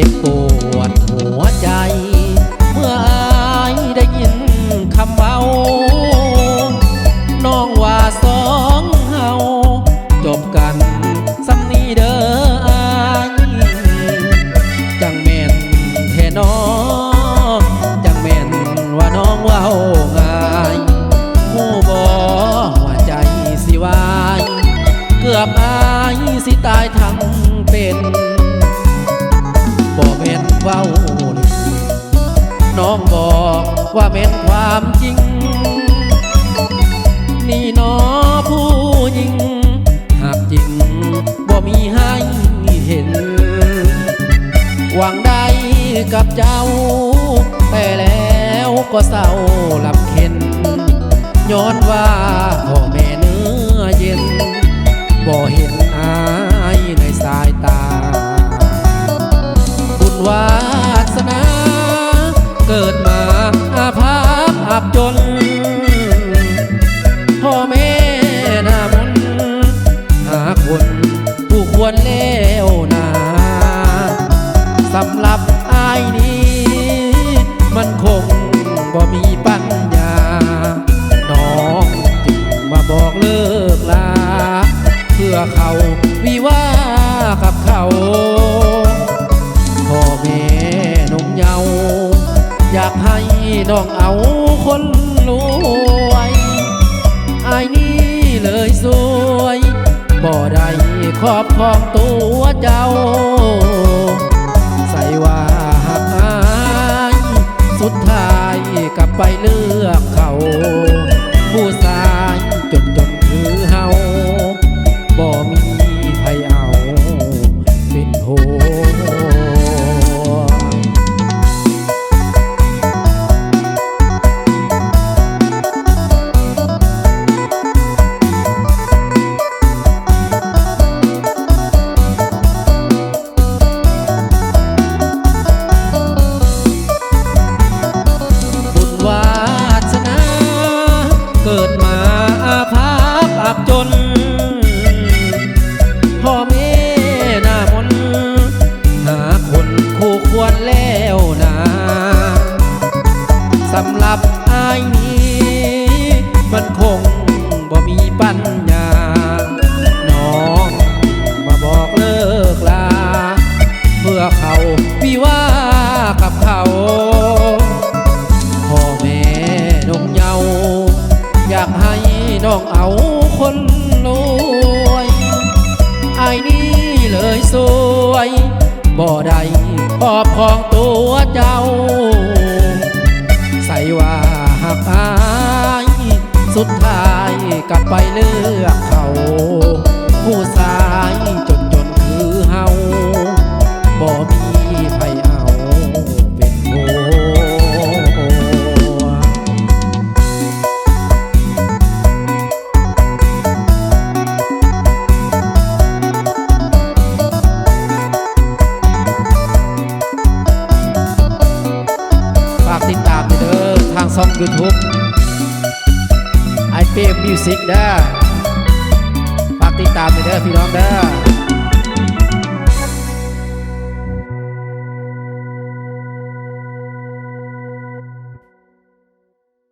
tiempo. ว้าล่นน้องบอกว่าแม่นความจริง นี่หนอผู้หญิง หากจริงบ่มีให้เห็น หวังได้กับเจ้า แต่แล้วก็เศร้าลำเค็นย้อนว่าพ่อแม่เนื้อเย็นบ่เห็น วรแล้วนาสำหรับอายนี้ มันคงบ่มีปัญญา น้องจึงมาบอกเลิกลา เพื่อเขาวิวากับเขาพ่อแม่นมเยาว์อยากให้น้องเอาคนรวยอายนี่เลยสวย บ่ได้ครอบครองตัวเจ้า ใส่ว่าหักอายสุดท้ายกลับไปเลือกเขา ผู้สายจนจนคือเฮาบ่มีใครเอา เป็นโห มาอาภัพอับจน พ่อแม่หน้ามนหาคนคู่ควรแล้วนะสำหรับอายนี้ มันคงบ่มีปัญญา บ่ได้ครอบของตัวเจ้า ใส่ว่าหักอาย สุดท้ายกลับไปเลือ YouTube ไอเปมมิวสิกเด้อฝากติดตามด้วยเด้อพี่น้องเด้อ